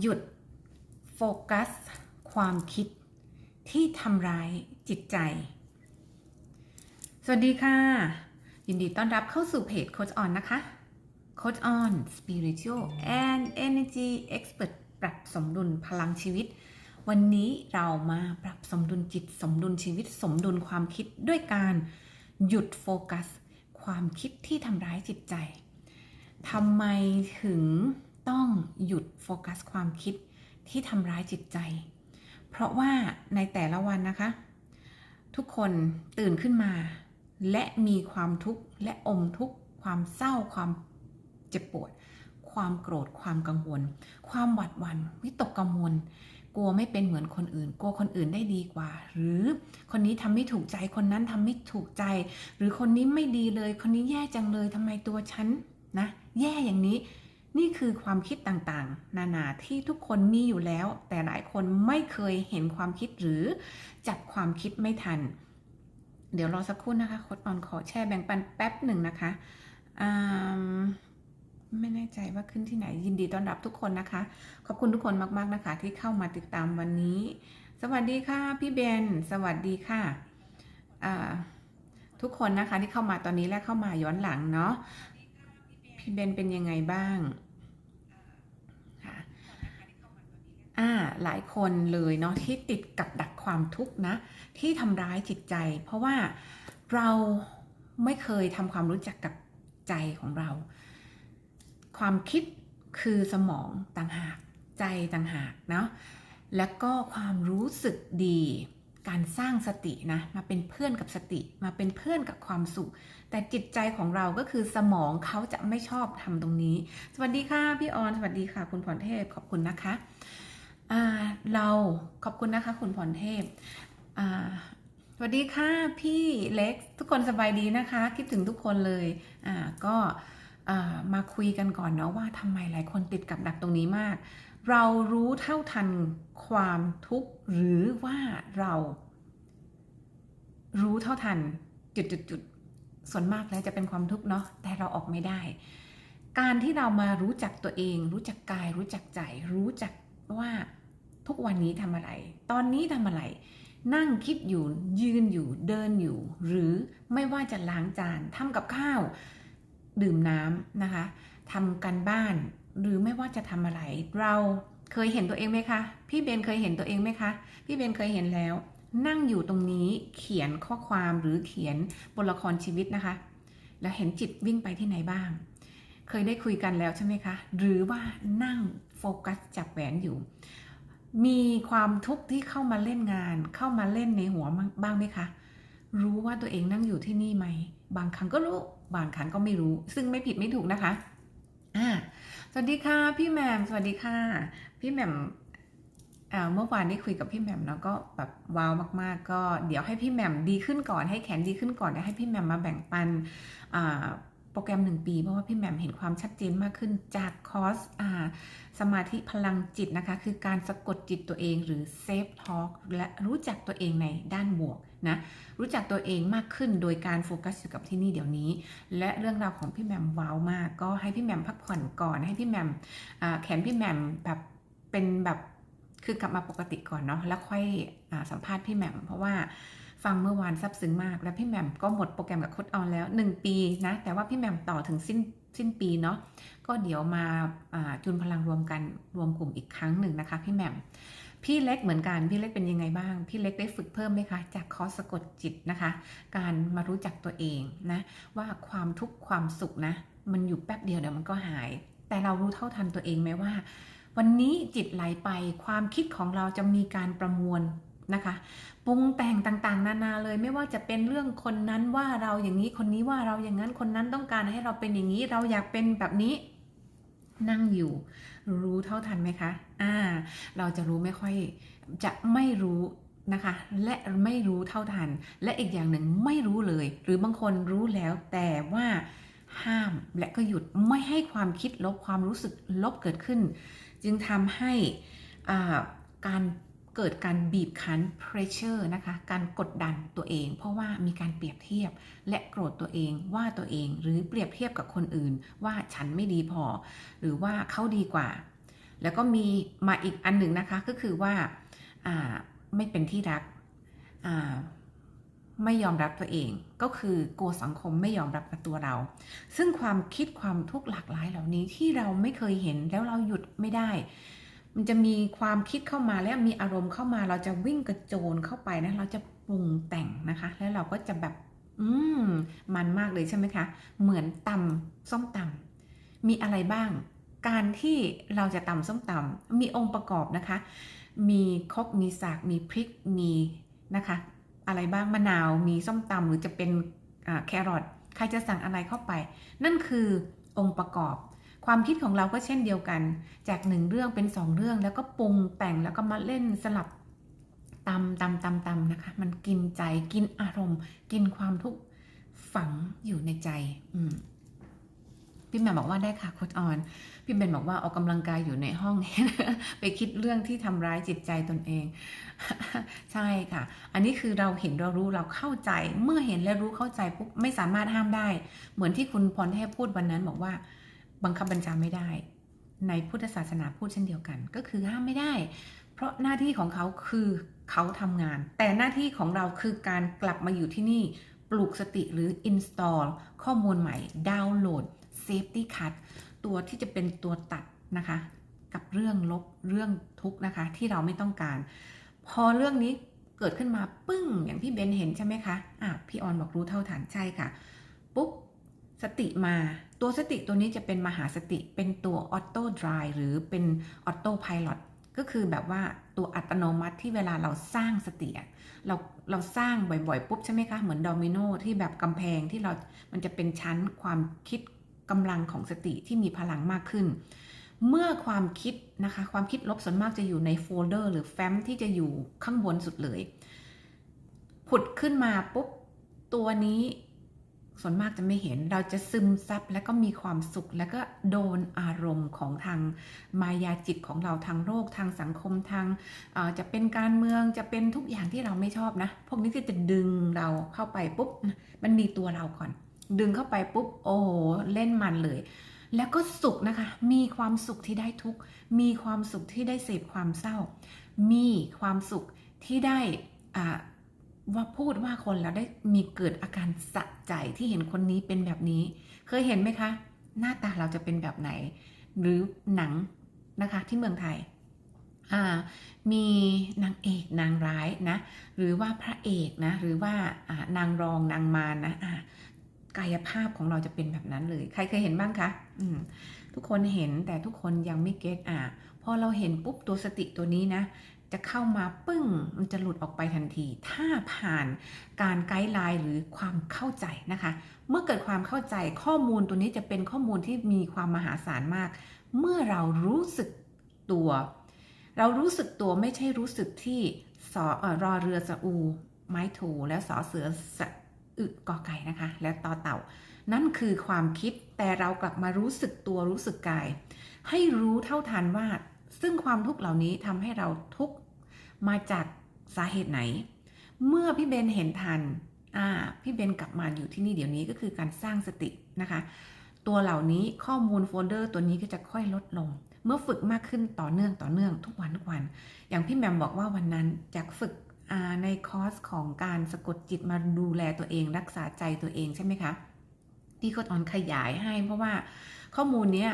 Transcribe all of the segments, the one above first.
หยุดโฟกัส ความคิดที่ทำร้ายจิตใจ สวัสดีค่ะ ยินดีต้อนรับเข้าสู่เพจโค c ออนนะคะโค c ออน Spiritual and Energy Expert ปรับสมดุลพลังชีวิต วันนี้เรามาปรับสมดุลจิตสมดุลชีวิต สมดุลความคิดด้วยการหยุดโฟกัส ความคิดที่ทำร้ายจิตใจทำไมถึง ต้องหยุดโฟกัสความคิดที่ทำร้ายจิตใจ เพราะว่าในแต่ละวันนะคะ ทุกคนตื่นขึ้นมา และมีความทุกข์และอมทุกข์ความเศร้าความเจ็บปวด ความโกรธความกังวล ความหวาดหวัน่นวิตกกังวลกลัวไม่เป็นเหมือนคนอื่น กลัวคนอื่นได้ดีกว่า หรือคนนี้ทำไม่ถูกใจคนนั้นทำไม่ถูกใจ หรือคนนี้ไม่ดีเลย คนนี้แย่จังเลยทำไมตัวฉันนะ แย่อย่างนี้ นี่คือความคิดต่างๆ นานาที่ทุกคนมีอยู่แล้ว แต่หลายคนไม่เคยเห็นความคิดหรือจับความคิดไม่ทัน เดี๋ยวรอสักครู่นะคะโคดออนขอแชร์แบ่งปันแป๊บหนึ่งนะคะไม่แน่ใจว่าขึ้นที่ไหนยินดีต้อนรับทุกคนนะคะ ขอบคุณทุกคนมากๆนะคะ ที่เข้ามาติดตามวันนี้ สวัสดีค่ะพี่เบน สวัสดีค่ะทุกคนนะคะที่เข้ามาตอนนี้และเข้ามาย้อนหลังเนาะพี่เบนเป็นยังไงบ้างค่ะ อ่าหลายคนเลยเนาะที่ติดกับดักความทุกข์นะ ที่ทำร้ายจิตใจ เพราะว่าเราไม่เคยทำความรู้จักกับใจของเรา ความคิดคือสมองต่างหากใจต่างหากเนาะแล้วก็ความรู้สึกดี การสร้างสตินะมาเป็นเพื่อนกับสติมาเป็นเพื่อนกับความสุข แต่จิตใจของเราก็คือสมองเขาจะไม่ชอบทำตรงนี้ สวัสดีค่ะพี่ออนสวัสดีค่ะ คุณพรเทพขอบคุณนะคะ เราขอบคุณนะคะ คุณพรเทพสวัสดีค่ะพี่เล็กทุกคนสบายดีนะคะ คิดถึงทุกคนเลยอ่าก็มาคุยกันก่อนเนาะว่าทำไมหลายคนติดกับดักตรงนี้มาก เรารู้เท่าทันความทุกข์หรือว่าเรา รู้เท่าทันจุดจุดจุดๆๆส่วนมากแล้วจะเป็นความทุกข์เนาะแต่เราออกไม่ได้ การที่เรามารู้จักตัวเอง รู้จักกาย รู้จักใจ รู้จักว่า ทุกวันนี้ทำอะไร ตอนนี้ทำอะไร นั่งคิดอยู่ยืนอยู่เดินอยู่ หรือไม่ว่าจะล้างจานทำกับข้าว ดื่มน้ำนะคะทำกันบ้าน หรือไม่ว่าจะทำอะไร เราเคยเห็นตัวเองไหมคะ พี่เบนเคยเห็นตัวเองไหมคะ พี่เบนเคยเห็นแล้ว นั่งอยู่ตรงนี้เขียนข้อความหรือเขียนบทละครชีวิตนะคะ แล้วเห็นจิตวิ่งไปที่ไหนบ้าง เคยได้คุยกันแล้วใช่ไหมคะ หรือว่านั่งโฟกัสจับแหวนอยู่ มีความทุกข์ที่เข้ามาเล่นงาน เข้ามาเล่นในหัวบ้างไหมคะ รู้ว่าตัวเองนั่งอยู่ที่นี่ไหม บางครั้งก็รู้ บางครั้งก็ไม่รู้ ซึ่งไม่ผิดไม่ถูกนะคะอ่าสวัสดีค่ะ พี่แหม่มสวัสดีค่ะ พี่แหม่มเมื่อวานได้คุยกับพี่แหม่มแล้วก็แบบว้าวมาก ๆ ก็เดี๋ยวให้พี่แหม่มดีขึ้นก่อนให้แขนดีขึ้นก่อนแล้วให้พี่แหม่มมาแบ่งปันอ่า โปรแกรมหนึ่งปี เพราะว่าพี่แหม่มเห็นความชัดเจนมากขึ้นจากคอร์สอ่าสมาธิพลังจิตนะคะ คือการสะกดจิตตัวเองหรือเซฟทอ l k และรู้จักตัวเองในด้านบวกนะรู้จักตัวเองมากขึ้นโดยการโฟกัสอยู่กับที่นี่เดี๋ยวนี้ และเรื่องราวของพี่แหม่มว้าวมาก ก็ให้พี่แหม่มพักผ่อนก่อนให้พี่แหม่มแขนพี่แหม่มแบบเป็นแบบคือกลับมาปกติก่อนเนาะแล้วค่อยอสัมภาษณ์พี่แหม่มเพราะว่า ฟังเมื่อวานซับซึ้งมาก แล้วพี่แหม่มก็หมดโปรแกรมกับโค้ดออนแล้ว 1 ปีนะ แต่ว่าพี่แหม่มต่อถึงสิ้นสิ้นปีเนาะก็เดี๋ยวมาอ่าจุนพลังรวมกันรวมกลุ่มอีกครั้งหนึ่งนะคะ พี่แหม่มพี่เล็กเหมือนกัน พี่เล็กเป็นยังไงบ้าง พี่เล็กได้ฝึกเพิ่มไหมคะ จากคอร์สสะกดจิตนะคะ การมารู้จักตัวเองนะ ว่าความทุกข์ความสุขนะ มันอยู่แป๊บเดียวเดี๋ยวมันก็หาย แต่เรารู้เท่าทันตัวเองไหมว่า วันนี้จิตไหลไปความคิดของเราจะมีการประมวลนะคะ ปรุงแต่งต่างๆ นานาเลย ไม่ว่าจะเป็นเรื่องคนนั้นว่าเราอย่างนี้คนนี้ว่าเราอย่างนั้นคนนั้นต้องการให้เราเป็นอย่างนี้เราอยากเป็นแบบนี้นั่งอยู่ รู้เท่าทันไหมคะอ่าเราจะรู้ไม่ค่อยจะไม่รู้นะคะ และไม่รู้เท่าทัน และอีกอย่างหนึ่งไม่รู้เลย หรือบางคนรู้แล้วแต่ว่าห้ามและก็หยุดไม่ให้ความคิดลบความรู้สึกลบเกิดขึ้น จึงทำให้อ่าการ เกิดการบีบคั้น pressure นะคะ การกดดันตัวเอง เพราะว่ามีการเปรียบเทียบและโกรธตัวเองว่าตัวเอง หรือเปรียบเทียบกับคนอื่น ว่าฉันไม่ดีพอ หรือว่าเขาดีกว่า แล้วก็มีมาอีกอันหนึ่งนะคะก็คือว่าไม่เป็นที่รักไม่ยอมรับตัวเอง ก็คือกลัวสังคมไม่ยอมรับกับตัวเรา ซึ่งความคิดความทุกข์หลากหลายเหล่านี้ที่เราไม่เคยเห็นแล้วเราหยุดไม่ได้ มันจะมีความคิดเข้ามาแล้วมีอารมณ์เข้ามาเราจะวิ่งกระโจนเข้าไปนะเราจะปรุงแต่งนะคะ แล้วเราก็จะแบบ อืมมันมากเลยใช่ไหมคะ เหมือนตำส้มตำมีอะไรบ้าง การที่เราจะตำส้มตำมีองค์ประกอบนะคะ มีคกมีสากมีพริกมีนะคะ อะไรบ้างมะนาวมีส้มตำหรือจะเป็นแครอทใครจะสั่งอะไรเข้าไป นั่นคือองค์ประกอบ ความคิดของเราก็เช่นเดียวกัน จากหนึ่งเรื่องเป็นสองเรื่องแล้วก็ปรุงแต่งแล้วก็มาเล่นสลับตำตำตำตำนะคะ มันกินใจกินอารมณ์ กินความทุกข์ฝังอยู่ในใจ อืมพี่แม่บอกว่าได้ค่ะโคดออน พี่เบนบอกว่าออกกำลังกายอยู่ในห้อง ไปคิดเรื่องที่ทำร้ายจิตใจตนเอง ใช่ค่ะ อันนี้คือเราเห็นเรารู้เราเข้าใจ เมื่อเห็นและรู้เข้าใจปุ๊บไม่สามารถห้ามได้ เหมือนที่คุณพรเทพพูดวันนั้นบอกว่า บังคับบัญชาไม่ได้ ในพุทธศาสนาพูดเช่นเดียวกัน ก็คือห้ามไม่ได้ เพราะหน้าที่ของเขาคือเขาทำงาน แต่หน้าที่ของเราคือการกลับมาอยู่ที่นี่ปลูกสติหรือ install ข้อมูลใหม่ดาวน์โหลด safety cut ตัวที่จะเป็นตัวตัดนะคะ กับเรื่องลบเรื่องทุกนะคะ ที่เราไม่ต้องการ พอเรื่องนี้เกิดขึ้นมาปึ้งอย่างพี่เบนเห็นใช่ไหมคะอะพี่ออนบอกรู้เท่าทันใช่ค่ะ ปุ๊บ สติมาตัวสติตัวนี้จะเป็นมหาสติเป็นตัวออโต้ดรายหรือเป็นออโต้พาย t ก็คือแบบว่าตัวอัตโนมัติที่เวลาเราสร้างสติเราเราสร้างบ่อยๆ ปุ๊บใช่ไหมคะ เหมือนโดมิโนที่แบบกำแพงที่เรา มันจะเป็นชั้นความคิดกำลังของสติที่มีพลังมากขึ้น เมื่อความคิดนะคะ ความคิดลบส่วนมากจะอยู่ในโฟลเดอร์หรือแฟ้มที่จะอยู่ข้างบนสุดเลย ผุดขึ้นมาปุ๊บ ตัวนี้ ส่วนมากจะไม่เห็นเราจะซึมซับแล้วก็มีความสุข แล้วก็โดนอารมณ์ของทางมายาจิตของเราทางโลกทางสังคมทางจะเป็นการเมืองจะเป็นทุกอย่างที่เราไม่ชอบนะ พวกนี้ก็จะดึงเราเข้าไปปุ๊บมันมีตัวเราก่อน ดึงเข้าไปปุ๊บโอ้โหเล่นมันเลย แล้วก็สุขนะคะ มีความสุขที่ได้ทุกมีความสุขที่ได้เสพความเศร้า มีความสุขที่ได้อ่า ว่าพูดว่าคนแล้วได้มีเกิดอาการสะใจที่เห็นคนนี้เป็นแบบนี้ เคยเห็นไหมคะ หน้าตาเราจะเป็นแบบไหน หรือหนังนะคะที่เมืองไทยอ่ามีนางเอกนางร้ายนะ หรือว่าพระเอกนะ หรือว่าอ่านางรองนางมารนะอ่ากายภาพของเราจะเป็นแบบนั้นเลย ใครเคยเห็นบ้างคะอืมทุกคนเห็นแต่ทุกคนยังไม่เก็ตอะพอเราเห็นปุ๊บตัวสติตัวนี้นะ จะเข้ามาปึ้ง มันจะหลุดออกไปทันที ถ้าผ่านการไกด์ไลน์หรือความเข้าใจนะคะ เมื่อเกิดความเข้าใจข้อมูลตัวนี้จะเป็นข้อมูลที่มีความมหาศาลมาก เมื่อเรารู้สึกตัว เรารู้สึกตัวไม่ใช่รู้สึกที่สอเออรอเรือสะอู ไม้ถูและสอเสือสะอึกอไก่นะคะ และต่อเต่า นั่นคือความคิดแต่เรากลับมารู้สึกตัวรู้สึกกาย ให้รู้เท่าทันว่า ซึ่งความทุกข์เหล่านี้ทำให้เราทุกข์มาจากสาเหตุไหน เมื่อพี่เบนเห็นทันอ่าพี่เบนกลับมาอยู่ที่นี่เดี๋ยวนี้ก็คือการสร้างสตินะคะ ตัวเหล่านี้ข้อมูลโฟลเดอร์ตัวนี้ก็จะค่อยลดลง เมื่อฝึกมากขึ้นต่อเนื่องต่อเนื่องทุกวันทุกวัน อย่างพี่แมมบอกว่าวันนั้นจากฝึกอ่าในคอร์สของการสะกดจิตมาดูแลตัวเอง รักษาใจตัวเองใช่ไหมคะที่โคดออนขยายให้เพราะว่าข้อมูลเนี้ย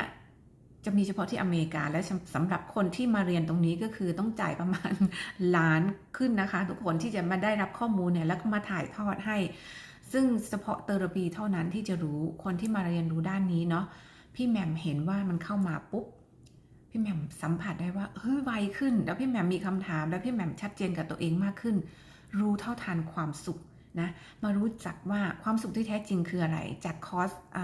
จะมีเฉพาะที่อเมริกา และสำหรับคนที่มาเรียนตรงนี้ก็คือต้องจ่ายประมาณล้านขึ้นนะคะ ทุกคนที่จะมาได้รับข้อมูลเนี่ยแล้วก็มาถ่ายทอดให้ ซึ่งเฉพาะเทอราปีเท่านั้นที่จะรู้คนที่มาเรียนรู้ด้านนี้เนาะพี่แหม่มเห็นว่ามันเข้ามาปุ๊บพี่แหม่มสัมผัสได้ว่าเฮ้ยไวขึ้น แล้วพี่แหม่มมีคำถาม แล้วพี่แหม่มชัดเจนกับตัวเองมากขึ้น รู้เท่าทันความสุข นะมารู้จักว่าความสุขที่แท้จริงคืออะไร จากคอร์สอ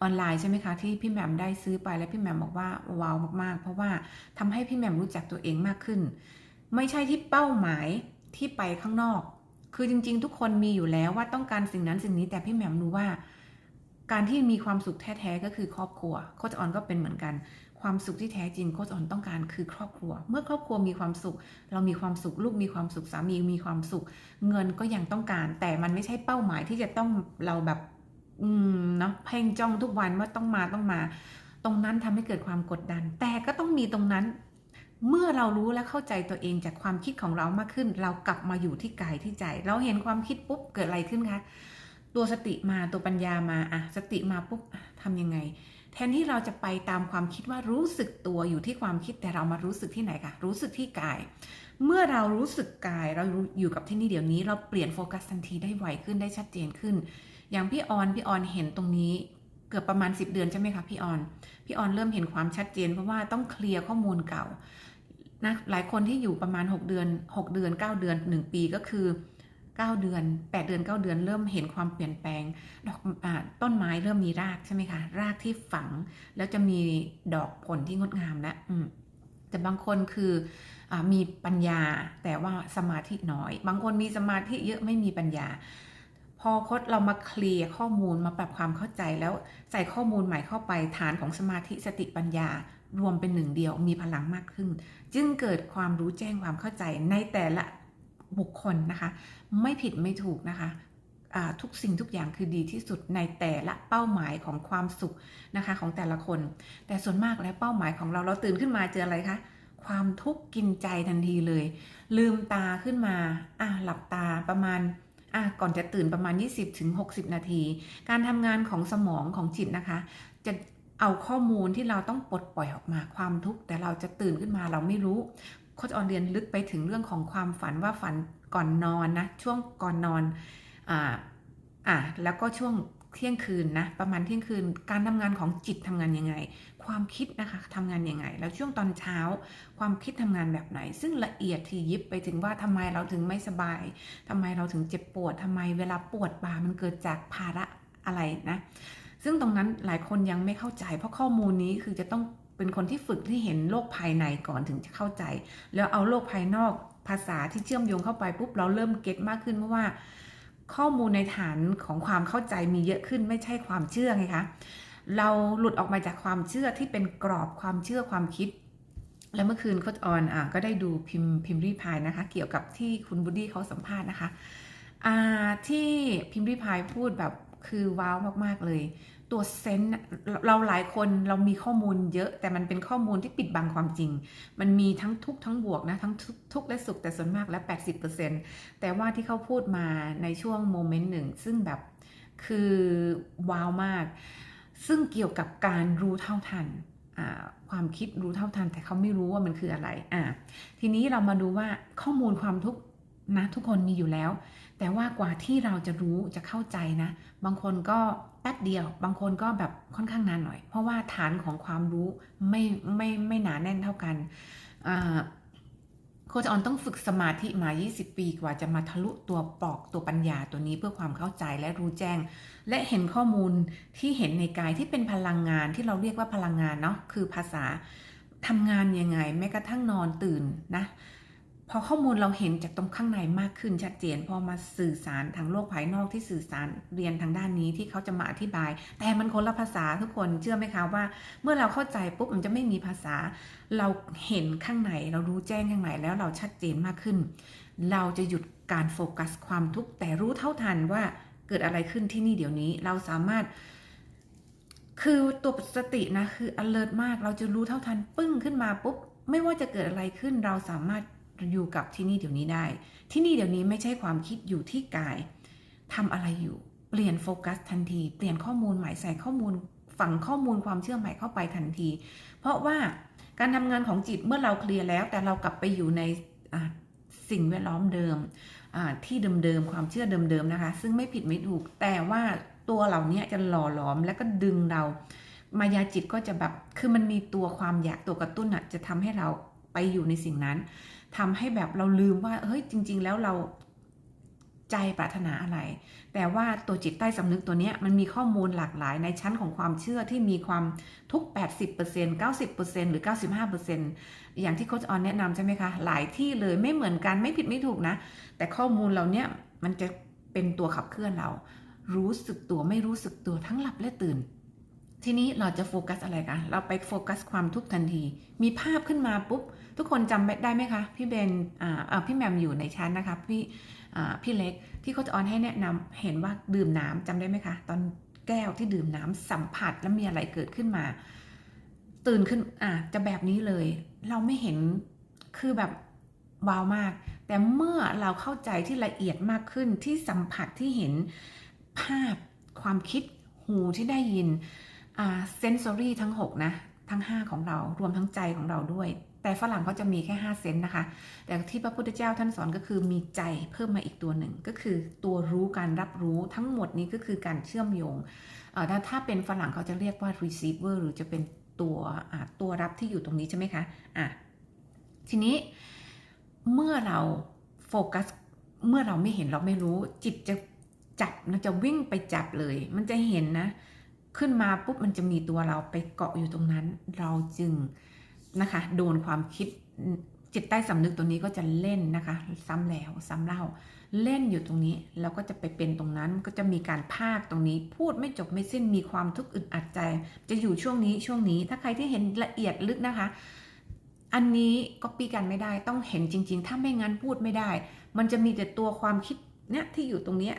ออนไลน์ใช่ไหมคะ ที่พี่แหม่มได้ซื้อไปแล้วพี่แหม่มบอกว่าว้าวมากๆ เพราะว่าทำให้พี่แหม่มรู้จักตัวเองมากขึ้น ไม่ใช่ที่เป้าหมายที่ไปข้างนอก คือจริง ๆ ทุกคนมีอยู่แล้วว่าต้องการสิ่งนั้นสิ่งนี้แต่พี่แหม่มรู้ว่า การที่มีความสุขแท้ๆก็คือครอบครัวโคชออนก็เป็นเหมือนกัน ความสุขที่แท้จริงโค้ชออนต้องการคือครอบครัว เมื่อครอบครัวมีความสุข เรามีความสุขลูกมีความสุขสามีมีความสุข เงินก็ยังต้องการ แต่มันไม่ใช่เป้าหมายที่จะต้องเราแบบอืมเนาะเพ่งจ้องทุกวันว่าต้องมาต้องมา ตรงนั้นทำให้เกิดความกดดัน แต่ก็ต้องมีตรงนั้น เมื่อเรารู้และเข้าใจตัวเองจากความคิดของเรามากขึ้น เรากลับมาอยู่ที่กายที่ใจ เราเห็นความคิดปุ๊บเกิดอะไรขึ้นคะตัวสติมาตัวปัญญามาอะสติมาปุ๊บทำยังไง แทนที่เราจะไปตามความคิดว่ารู้สึกตัวอยู่ที่ความคิดแต่เรามารู้สึกที่ไหนคะรู้สึกที่กาย เมื่อเรารู้สึกกายเราอยู่กับที่นี่เดี๋ยวนี้ เราเปลี่ยนโฟกัสทันทีได้ไวขึ้นได้ชัดเจนขึ้น อย่างพี่ออนพี่ออนเห็นตรงนี้เกือบประมาณ 10 เดือนใช่ไหมคะพี่ออนพี่ออนเริ่มเห็นความชัดเจนเพราะว่าต้องเคลียร์ข้อมูลเก่านะหลายคนที่อยู่ประมาณ 6 เดือน 6 เดือน 9 เดือน 1 ปีก็คือ 9 เดือน 8 เดือน 9 เดือนเริ่มเห็นความเปลี่ยนแปลง ดอกอต้นไม้เริ่มมีรากใช่ไหมคะ รากที่ฝัง แล้วจะมีดอกผลที่งดงามแล้วแต่บางคนคืออมีปัญญาแต่ว่าสมาธิน้อย บางคนมีสมาธิเยอะไม่มีปัญญา พอคดเรามาเคลียร์ข้อมูลมาปรับความเข้าใจแล้วใส่ข้อมูลใหม่เข้าไปฐานของสมาธิสติปัญญารวมเป็นหนึ่งเดียวมีพลังมากขึ้น จึงเกิดความรู้แจ้งความเข้าใจในแต่ละ บุคคลนะคะ ไม่ผิดไม่ถูกนะคะทุกสิ่งทุกอย่างคือดีที่สุดในแต่ละเป้าหมายของความสุขนะคะของแต่ละคน แต่ส่วนมากแล้วเป้าหมายของเราเราตื่นขึ้นมาเจออะไรคะความทุกข์กินใจทันทีเลย ลืมตาขึ้นมาอะหลับตาประมาณอะก่อนจะตื่นประมาณ 20-60 นาที การทำงานของสมองของจิตนะคะ จะเอาข้อมูลที่เราต้องปลดปล่อยออกมาความทุกข์แต่เราจะตื่นขึ้นมาเราไม่รู้ โคชออนเรียนลึกไปถึงเรื่องของความฝันว่าฝันก่อนนอนนะช่วงก่อนนอนอ่าอะแล้วก็ช่วงเที่ยงคืนนะประมาณเที่ยงคืนการทำงานของจิตทำงานยังไง ความคิดนะคะทำงานยังไง แล้วช่วงตอนเช้าความคิดทำงานแบบไหน ซึ่งละเอียดทียิบไปถึงว่าทำไมเราถึงไม่สบายทำไมเราถึงเจ็บปวดทำไมเวลาปวดบ่ามันเกิดจากภาระอะไรนะซึ่งตรงนั้นหลายคนยังไม่เข้าใจ เพราะข้อมูลนี้คือจะต้อง เป็นคนที่ฝึกที่เห็นโลกภายในก่อนถึงจะเข้าใจ แล้วเอาโลกภายนอกภาษาที่เชื่อมโยงเข้าไปปุ๊บเราเริ่มเก็ตมากขึ้นเพราะว่า ข้อมูลในฐานของความเข้าใจมีเยอะขึ้นไม่ใช่ความเชื่อไงคะเราหลุดออกมาจากความเชื่อที่เป็นกรอบความเชื่อความคิด แล้วเมื่อคืนโคชออนอะก็ได้ดูพิมพ์พิมพ์รีพายนะคะ เกี่ยวกับที่คุณบูดดี้เขาสัมภาษณ์นะคะอ่าที่พิมพ์รีพายพูดแบบคือว้าวมากๆเลย ตัวเซนส์เราหลายคนเรามีข้อมูลเยอะ แต่มันเป็นข้อมูลที่ปิดบังความจริง มันมีทั้งทุกทั้งบวกนะทั้งทุกทุกและสุขแต่ส่วนมากแล้ว80%แต่ว่าที่เขาพูดมาในช่วงโมเมนต์หนึ่งซึ่งแบบคือว้าวมาก ซึ่งเกี่ยวกับการรู้เท่าทันความคิดรู้เท่าทัน แต่เขาไม่รู้ว่ามันคืออะไรอ่าทีนี้เรามาดูว่าข้อมูลความทุกข์นะทุกคนมีอยู่แล้ว แต่ว่ากว่าที่เราจะรู้จะเข้าใจนะ บางคนก็ แป๊บเดียว บางคนก็แบบค่อนข้างนานหน่อย เพราะว่าฐานของความรู้ไม่ไม่ไม่หนาแน่นเท่ากันโคชออนต้องฝึกสมาธิมา 20 ปีกว่าจะมาทะลุตัวปลอกตัวปัญญาตัวนี้เพื่อความเข้าใจและรู้แจ้ง และเห็นข้อมูลที่เห็นในกายที่เป็นพลังงานที่เราเรียกว่าพลังงานเนาะคือภาษาทำงานยังไงแม้กระทั่งนอนตื่นนะ พอข้อมูลเราเห็นจากตรงข้างในมากขึ้นชัดเจน พอมาสื่อสารทางโลกภายนอกที่สื่อสารเรียนทางด้านนี้ที่เขาจะมาอธิบาย แต่มันคนละภาษาทุกคนเชื่อไหมคะว่า เมื่อเราเข้าใจปุ๊บมันจะไม่มีภาษา เราเห็นข้างในเรารู้แจ้งข้างในแล้วเราชัดเจนมากขึ้น เราจะหยุดการโฟกัสความทุกข์แต่รู้เท่าทันว่าเกิดอะไรขึ้นที่นี่เดี๋ยวนี้เราสามารถ คือตัวสตินะคือ alert มาก เราจะรู้เท่าทันปึ้งขึ้นมาปุ๊บไม่ว่าจะเกิดอะไรขึ้นเราสามารถ อยู่กับที่นี่เดี๋ยวนี้ได้ ที่นี่เดี๋ยวนี้ไม่ใช่ความคิดอยู่ที่กายทำอะไรอยู่ เปลี่ยนโฟกัสทันที เปลี่ยนข้อมูลใหม่ใส่ข้อมูล ฝังข้อมูลความเชื่อใหม่เข้าไปทันที เพราะว่าการทำงานของจิตเมื่อเราเคลียร์แล้ว แต่เรากลับไปอยู่ในสิ่งแวดล้อมเดิมที่เดิมๆความเชื่อเดิมๆนะคะ ซึ่งไม่ผิดไม่ถูก แต่ว่าตัวเหล่านี้จะหล่อหลอมและก็ดึงเรา มายาจิตก็จะแบบ คือมันมีตัวความอยากตัวกระตุ้นอะจะทำให้เรา ไปอยู่ในสิ่งนั้นทำให้แบบเราลืมว่าเฮ้ยจริง ๆ แล้วเราใจปรารถนาอะไร แต่ว่าตัวจิตใต้สำนึกตัวนี้มันมีข้อมูลหลากหลายในชั้นของความเชื่อที่มีความทุก 80% 90%หรือ 95%อย่างที่โค้ชออนแนะนำใช่ไหมคะ หลายที่เลยไม่เหมือนกันไม่ผิดไม่ถูกนะ แต่ข้อมูลเราเนี้ยมันจะเป็นตัวขับเคลื่อนเรา รู้สึกตัวไม่รู้สึกตัวทั้งหลับและตื่น ทีนี้เราจะโฟกัสอะไรกัน เราไปโฟกัสความทุกข์ทันที มีภาพขึ้นมาปุ๊บ ทุกคนจำได้ไหมคะ พี่เบนอ่าพี่แมมอยู่ในชั้นนะคะ พี่อ่าพี่เล็กที่เขาจะออนให้แนะนำเห็นว่าดื่มน้ำจำได้ไหมคะ ตอนแก้วที่ดื่มน้ำสัมผัสแล้วมีอะไรเกิดขึ้นมา ตื่นขึ้นอะจะแบบนี้เลย เราไม่เห็นคือแบบว้าวมาก แต่เมื่อเราเข้าใจที่ละเอียดมากขึ้นที่สัมผัสที่เห็นภาพความคิดหูที่ได้ยินเซนซอรี่ทั้ง 6 นะ ทั้ง 5 ของเรารวมทั้งใจของเราด้วย แต่ฝรั่งเขาจะมีแค่ 5 เซนส์นะคะ แต่ที่พระพุทธเจ้าท่านสอนก็คือมีใจเพิ่มมาอีกตัวหนึ่ง ก็คือตัวรู้การรับรู้ทั้งหมดนี้ก็คือการเชื่อมโยงถ้าถ้าเป็นฝรั่งเขาจะเรียกว่า receiver หรือจะเป็นตัวตัวรับที่อยู่ตรงนี้ใช่ไหมคะอะทีนี้เมื่อเราโฟกัสเมื่อเราไม่เห็นเราไม่รู้ จิตจะจับนะจะวิ่งไปจับเลย มันจะเห็นนะ ขึ้นมาปุ๊บมันจะมีตัวเราไปเกาะอยู่ตรงนั้น เราจึง นะคะ โดนความคิดจิตใต้สำนึกตัวนี้ก็จะเล่นนะคะ ซ้ำแล้วซ้ำเล่า เล่นอยู่ตรงนี้แล้วก็จะไปเป็นตรงนั้นก็จะมีการภาคตรงนี้ พูดไม่จบไม่สิ้นมีความทุกข์อึดอัดใจ จะอยู่ช่วงนี้ช่วงนี้ ถ้าใครที่เห็นละเอียดลึกนะคะ อันนี้ก็ปีกันไม่ได้ต้องเห็นจริง ๆ ถ้าไม่งั้นพูดไม่ได้ มันจะมีแต่ตัวความคิดเนี่ยที่อยู่ตรงเนี้ย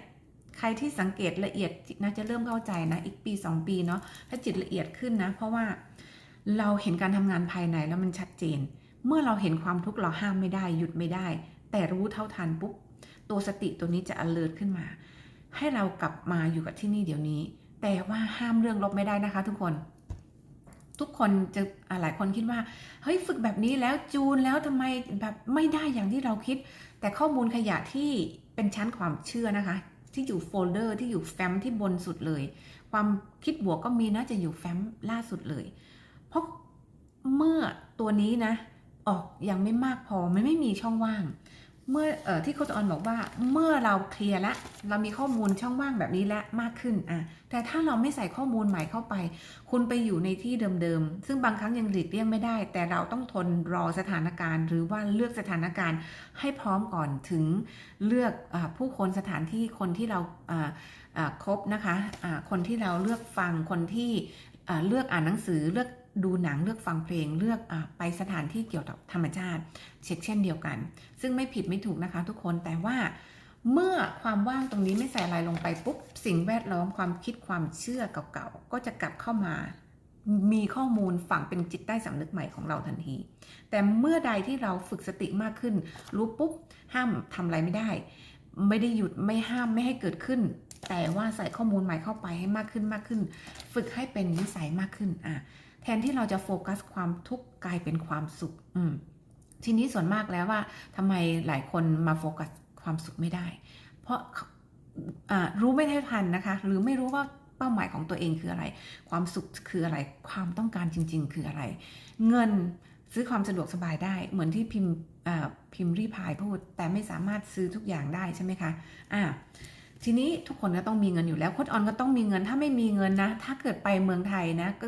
ใครที่สังเกตละเอียดนะจะเริ่มเข้าใจนะอีกปี 2 ปีเนาะถ้าจิตละเอียดขึ้นนะ เพราะว่า เราเห็นการทำงานภายในแล้วมันชัดเจน เมื่อเราเห็นความทุกข์เราห้ามไม่ได้หยุดไม่ได้ แต่รู้เท่าทันปุ๊บตัวสติตัวนี้จะ alert ขึ้นมา ให้เรากลับมาอยู่กับที่นี่เดี๋ยวนี้ แต่ว่าห้ามเรื่องลบไม่ได้นะคะ ทุกคน ทุกคนจะหลายคนคิดว่าเฮ้ยฝึกแบบนี้แล้วจูนแล้วทำไมแบบไม่ได้อย่างที่เราคิด แต่ข้อมูลขยะที่เป็นชั้นความเชื่อนะคะ ที่อยู่โฟลเดอร์ที่อยู่แฟ้มที่บนสุดเลย ความคิดบวกก็มีนะจะอยู่แฟ้มล่าสุดเลย ราะเมื่อตัวนี้นะ ออกยังไม่มากพอมันไม่มีช่องว่าง เมื่ออที่โคชอนบอกว่าเมื่อเราเคลียร์แล้วเรามีข้อมูลช่องว่างแบบนี้แล้วมากขึ้นอะแต่ถ้าเราไม่ใส่ข้อมูลใหม่เข้าไป คุณไปอยู่ในที่เดิมๆ ซึ่งบางครั้งยังหลีกเลี่ยงไม่ได้ แต่เราต้องทนรอสถานการณ์ หรือว่าเลือกสถานการณ์ให้พร้อมก่อนถึงเลือกอผู้คนสถานที่คนที่เราคบนะคะอ่าคนที่เราเลือกฟังคนที่เลือกอ่านหนังสือเลือก ดูหนังเลือกฟังเพลงเลือกอไปสถานที่เกี่ยวกับธรรมชาติเช็คเช่นเดียวกัน ซึ่งไม่ผิดไม่ถูกนะคะทุกคนแต่ว่าเมื่อความว่างตรงนี้ไม่ใส่อะไรลงไปปุ๊บสิ่งแวดล้อมความคิดความเชื่อเก่าๆก็จะกลับเข้ามา มีข้อมูลฝังเป็นจิตใต้สำนึกใหม่ของเราทันที แต่เมื่อใดที่เราฝึกสติมากขึ้น รู้ปุ๊บห้ามทำอะไรไม่ได้ ไม่ได้หยุดไม่ห้ามไม่ให้เกิดขึ้น แต่ว่าใส่ข้อมูลใหม่เข้าไปให้มากขึ้นมากขึ้น ฝึกให้เป็นนิสัยมากขึ้นอะ แทนที่เราจะโฟกัสความทุกข์กลายเป็นความสุข อืมทีนี้ส่วนมากแล้วว่าทำไมหลายคนมาโฟกัสความสุขไม่ได้ เพราะรู้ไม่เท่าทันนะคะ หรือไม่รู้ว่าเป้าหมายของตัวเองคืออะไร ความสุขคืออะไร ความต้องการจริง ๆ คืออะไร เงินซื้อความสะดวกสบายได้ เหมือนที่พิมพ์พิมพ์รีพายพูด แต่ไม่สามารถซื้อทุกอย่างได้ใช่ไหมคะอ่าทีนี้ทุกคนก็ต้องมีเงินอยู่แล้วโค้ดออนก็ต้องมีเงิน ถ้าไม่มีเงินนะ ถ้าเกิดไปเมืองไทยนะ ก็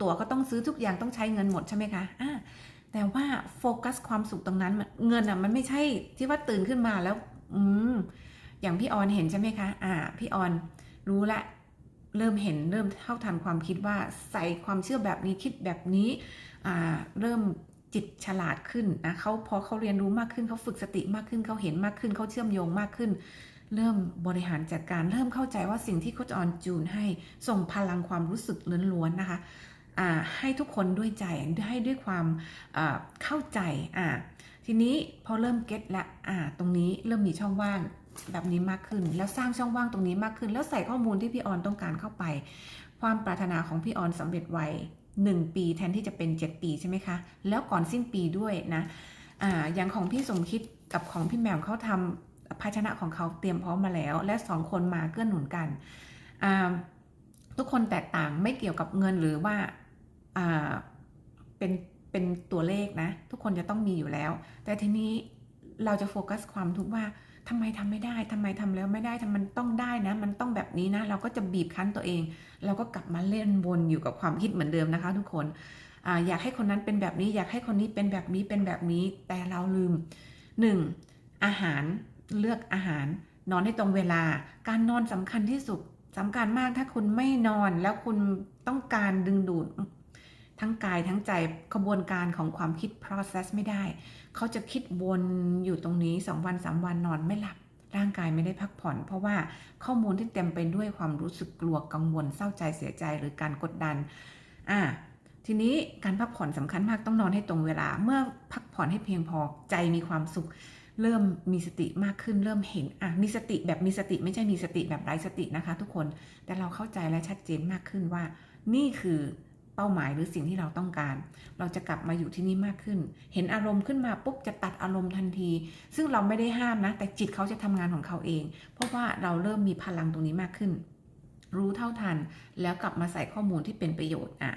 ตั๋วก็ต้องซื้อทุกอย่างต้องใช้เงินหมดใช่ไหมคะอ่าแต่ว่าโฟกัสความสุขตรงนั้นมันเงินอะมันไม่ใช่ที่ว่าตื่นขึ้นมาแล้ว อืมอย่างพี่ออนเห็นใช่ไหมคะ อ่า พี่ออนรู้ละเริ่มเห็นเริ่มเท่าทันความคิดว่าใส่ความเชื่อแบบนี้คิดแบบนี้อ่าเริ่มจิตฉลาดขึ้นนะเขาพอเขาเรียนรู้มากขึ้นเขาฝึกสติมากขึ้นเขาเห็นมากขึ้นเขาเชื่อมโยงมากขึ้น เริ่มบริหารจัดการเริ่มเข้าใจว่าสิ่งที่โคชออนจูนให้ส่งพลังความรู้สึกล้วนๆนะคะให้ทุกคนด้วยใจให้ด้วยความเข้าใจทีนี้พอเริ่มเก็ตละตรงนี้เริ่มมีช่องว่างแบบนี้มากขึ้น แล้วสร้างช่องว่างตรงนี้มากขึ้น แล้วใส่ข้อมูลที่พี่ออนต้องการเข้าไป ความปรารถนาของพี่ออนสำเร็จไว1ปีแทนที่จะเป็น 7 ปีใช่ไหมคะ แล้วก่อนสิ้นปีด้วยนะ อ่า อย่างของพี่สมคิดกับของพี่แหม่มเขาทำ ภาชนะของเขาเตรียมพร้อมมาแล้ว และสองคนมาเกื้อหนุนกันทุกคนแตกต่างไม่เกี่ยวกับเงินหรือว่าเป็นเป็นตัวเลขนะ ทุกคนจะต้องมีอยู่แล้ว แต่ทีนี้เราจะโฟกัสความทุกข์ว่าทำไมทำไม่ได้ทำไมทำแล้วไม่ได้ทำมันต้องได้นะ มันต้องแบบนี้นะ เราก็จะบีบคั้นตัวเอง เราก็กลับมาเล่นวนอยู่กับความคิดเหมือนเดิมนะคะ ทุกคนออยากให้คนนั้นเป็นแบบนี้ อยากให้คนนี้เป็นแบบนี้เป็นแบบนี้ แต่เราลืมหนึ่งอาหาร เลือกอาหาร นอนให้ตรงเวลา การนอนสำคัญที่สุดสำคัญมากถ้าคุณไม่นอนแล้วคุณต้องการดึงดูด ทั้งกายทั้งใจกระบวนการของความคิด process ไม่ได้ เขาจะคิดวนอยู่ตรงนี้2วัน3วันนอนไม่หลับร่างกายไม่ได้พักผ่อน เพราะว่าข้อมูลที่เต็มไปด้วยความรู้สึกกลัวกังวลเศร้าใจเสียใจหรือการกดดัน อ่าททีนี้การพักผ่อนสำคัญมากต้องนอนให้ตรงเวลา เมื่อพักผ่อนให้เพียงพอใจมีความสุข เริ่มมีสติมากขึ้นเริ่มเห็นอะมีสติแบบมีสติไม่ใช่มีสติแบบไร้สตินะคะ ทุกคนแต่เราเข้าใจและชัดเจนมากขึ้นว่า นี่คือเป้าหมายหรือสิ่งที่เราต้องการ เราจะกลับมาอยู่ที่นี่มากขึ้น เห็นอารมณ์ขึ้นมาปุ๊บจะตัดอารมณ์ทันที ซึ่งเราไม่ได้ห้ามนะ แต่จิตเขาจะทำงานของเขาเอง เพราะว่าเราเริ่มมีพลังตรงนี้มากขึ้น รู้เท่าทัน แล้วกลับมาใส่ข้อมูลที่เป็นประโยชน์อะ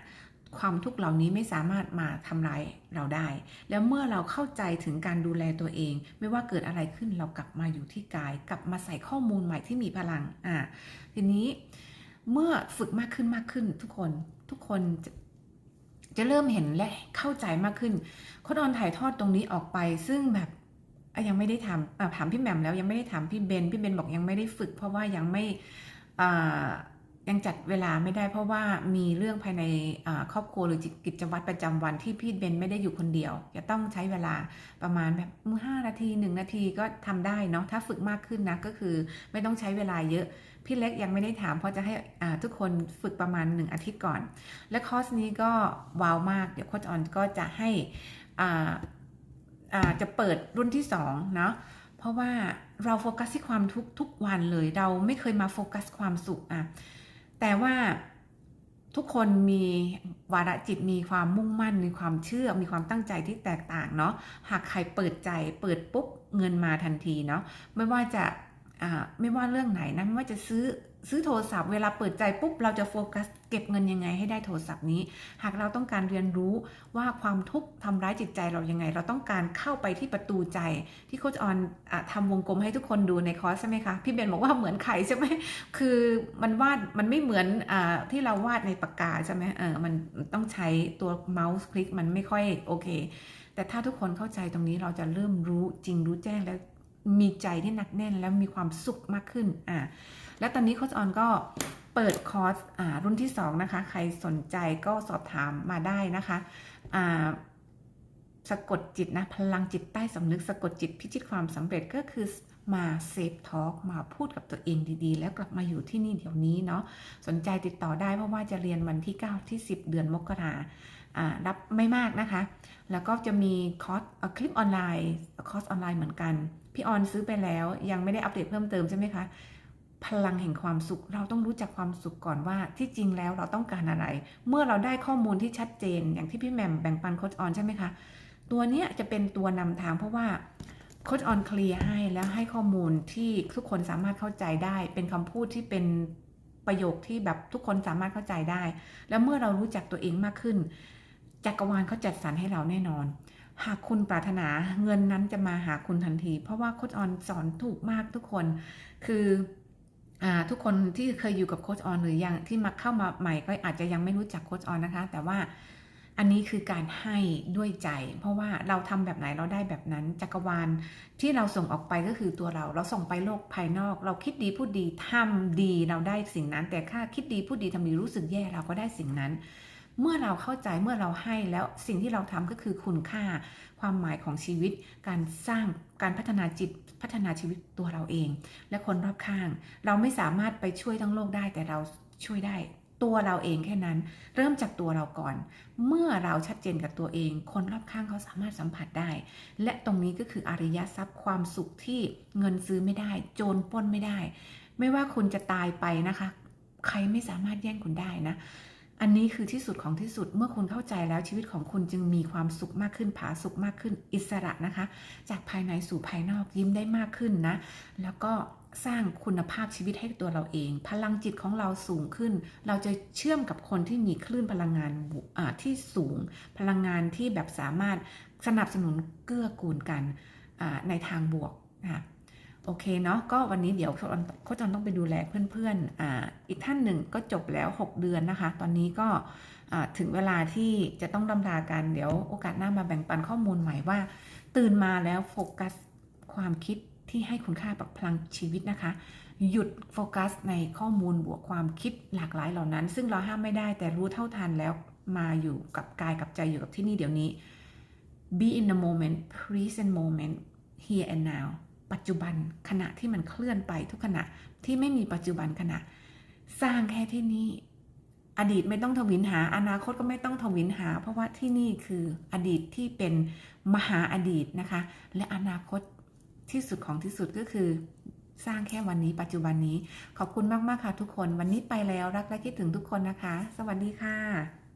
ความทุกข์เหล่านี้ไม่สามารถมาทำร้ายเราได้ แล้วเมื่อเราเข้าใจถึงการดูแลตัวเอง ไม่ว่าเกิดอะไรขึ้นเรากลับมาอยู่ที่กาย กลับมาใส่ข้อมูลใหม่ที่มีพลังอะทีนี้เมื่อฝึกมากขึ้นมากขึ้นทุกคนทุกคนจะจะเริ่มเห็นและเข้าใจมากขึ้นโคดอนถ่ายทอดตรงนี้ออกไป ซึ่งแบบยังไม่ได้ทำถามพี่แหม่มแล้วยังไม่ได้ถามพี่เบนพี่เบนบอกยังไม่ได้ฝึก เพราะว่ายังไม่อ่า ยังจัดเวลาไม่ได้เพราะว่ามีเรื่องภายในครอบครัวหรือกิจวัตรประจำวันที่พี่เบนไม่ได้อยู่คนเดียว จะต้องใช้เวลาประมาณแบบห้านาทีหนึ่งนาทีก็ทำได้เนาะถ้าฝึกมากขึ้นนะก็คือไม่ต้องใช้เวลาเยอะ พี่เล็กยังไม่ได้ถามเพราะจะให้ทุกคนฝึกประมาณ 1 อาทิตย์ก่อน และคอร์สนี้ก็ว้าวมากเดี๋ยวโค้ชออนก็จะให้จะเปิดรุ่นที่2เนาะเพราะว่าเราโฟกัสที่ความทุกทุกวันเลย เราไม่เคยมาโฟกัสความสุขอะ แต่ว่าทุกคนมีวาระจิตมีความมุ่งมั่นมีความเชื่อมีความตั้งใจที่แตกต่างเนาะหากใครเปิดใจเปิดปุ๊บเงินมาทันทีเนาะไม่ว่าจะอ่าไม่ว่าเรื่องไหนนะไม่ว่าจะซื้อ ซื้อโทรศัพท์เวลาเปิดใจปุ๊บเราจะโฟกัสเก็บเงินยังไงให้ได้โทรศัพท์นี้ หากเราต้องการเรียนรู้ว่าความทุกข์ทำร้ายจิตใจเรายังไง เราต้องการเข้าไปที่ประตูใจที่โคชออนอทำวงกลมให้ทุกคนดูในคอร์สใช่ไหมคะ พี่เบนบอกว่าเหมือนไข่ใช่ไหมคือมันวาดมันไม่เหมือนอที่เราวาดในปากกาใช่ไหมเออมันต้องใช้ตัวเมาส์คลิกมันไม่ค่อยโอเค แต่ถ้าทุกคนเข้าใจตรงนี้เราจะเริ่มรู้จริงรู้แจ้งแล้วมีใจที่หนักแน่นแล้วมีความสุขมากขึ้นอ่า และตอนนี้โค้ชออนก็เปิดคอร์สรุ่นที่ 2 นะคะ ใครสนใจก็สอบถามมาได้นะคะสะกดจิตนะ พลังจิตใต้สำนึกสะกดจิตพิชิตความสำเร็จก็คือมาเซฟทอล์กมาพูดกับตัวเองดีๆ แล้วกลับมาอยู่ที่นี่เดี๋ยวนี้เนาะสนใจติดต่อได้เพราะว่าจะเรียนวันที่ 9 ที่ 10 เดือนมกราารับไม่มากนะคะ แล้วก็จะมีคอร์สคลิปออนไลน์คอร์สออนไลน์เหมือนกัน พี่ออนซื้อไปแล้วยังไม่ได้อัปเดตเพิ่มเติมใช่ไหมคะ พลังแห่งความสุข เราต้องรู้จักความสุขก่อนว่าที่จริงแล้วเราต้องการอะไร เมื่อเราได้ข้อมูลที่ชัดเจน อย่างที่พี่แหม่มแบ่งปันโค้ชออนใช่ไหมคะ ตัวเนี้ยจะเป็นตัวนำทางเพราะว่าโค้ชออนเคลียร์ให้แล้วให้ข้อมูลที่ทุกคนสามารถเข้าใจได้ เป็นคำพูดที่เป็นประโยคที่แบบทุกคนสามารถเข้าใจได้ แล้วเมื่อเรารู้จักตัวเองมากขึ้น จักรวาลเขาจัดสรรให้เราแน่นอน หากคุณปรารถนาเงินนั้นจะมาหาคุณทันที เพราะว่าโค้ชออนสอนถูกมากทุกคน คือ ทุกคนที่เคยอยู่กับโค้ชออนหรือยังที่มาเข้ามาใหม่ก็อาจจะยังไม่รู้จักโค้ชออนนะคะ แต่ว่าอันนี้คือการให้ด้วยใจ เพราะว่าเราทำแบบไหนเราได้แบบนั้น จักรวาลที่เราส่งออกไปก็คือตัวเรา เราส่งไปโลกภายนอก เราคิดดีพูดดีทำดีเราได้สิ่งนั้น แต่ถ้าคิดดีพูดดีทำดีรู้สึกแย่เราก็ได้สิ่งนั้น เมื่อเราเข้าใจเมื่อเราให้แล้วสิ่งที่เราทำก็คือคุณค่า ความหมายของชีวิต การสร้างการพัฒนาจิตพัฒนาชีวิตตัวเราเอง และคนรอบข้าง เราไม่สามารถไปช่วยทั้งโลกได้แต่เราช่วยได้ตัวเราเองแค่นั้น เริ่มจากตัวเราก่อน เมื่อเราชัดเจนกับตัวเอง คนรอบข้างเขาสามารถสัมผัสได้ และตรงนี้ก็คืออริยทรัพย์ความสุขที่เงินซื้อไม่ได้ โจรปล้นไม่ได้ ไม่ว่าคุณจะตายไปนะคะ ใครไม่สามารถแย่งคุณได้นะ อันนี้คือที่สุดของที่สุดเมื่อคุณเข้าใจแล้วชีวิตของคุณจึงมีความสุขมากขึ้นผาสุขมากขึ้นอิสระนะคะ จากภายในสู่ภายนอกยิ้มได้มากขึ้นนะ แล้วก็สร้างคุณภาพชีวิตให้ตัวเราเอง พลังจิตของเราสูงขึ้น เราจะเชื่อมกับคนที่มีคลื่นพลังงานที่สูง พลังงานที่แบบสามารถสนับสนุนเกื้อกูลกันในทางบวกนะ โอเคเนาะก็วันนี้เดี๋ยวโค้ชจอนต้องไปดูแลเพื่อนๆออีกท่านหนึ่งก็จบแล้ว 6 เดือนนะคะ ตอนนี้ก็ถึงเวลาที่จะต้องดำลากันเดี๋ยวโอกาสหน้ามาแบ่งปันข้อมูลใหม่ว่า ตื่นมาแล้วโฟกัสความคิดที่ให้คุณค่ากับพลังชีวิตนะคะ หยุดโฟกัสในข้อมูลบวกความคิดหลากหลายเหล่านั้น ซึ่งเราห้ามไม่ได้แต่รู้เท่าทันแล้วมาอยู่กับกายกับใจอยู่กับที่นี่เดี๋ยวนี้ be in the moment present moment here and now ปัจจุบันขณะที่มันเคลื่อนไปทุกขณะที่ไม่มีปัจจุบันขณะ สร้างแค่ที่นี่ อดีตไม่ต้องทวินหา อนาคตก็ไม่ต้องทวินหา เพราะว่าที่นี่คืออดีตที่เป็นมหาอดีตนะคะ และอนาคตที่สุดของที่สุดก็คือ สร้างแค่วันนี้ปัจจุบันนี้ขอบคุณมาก ๆ ค่ะทุกคน วันนี้ไปแล้วรักและคิดถึงทุกคนนะคะ สวัสดีค่ะ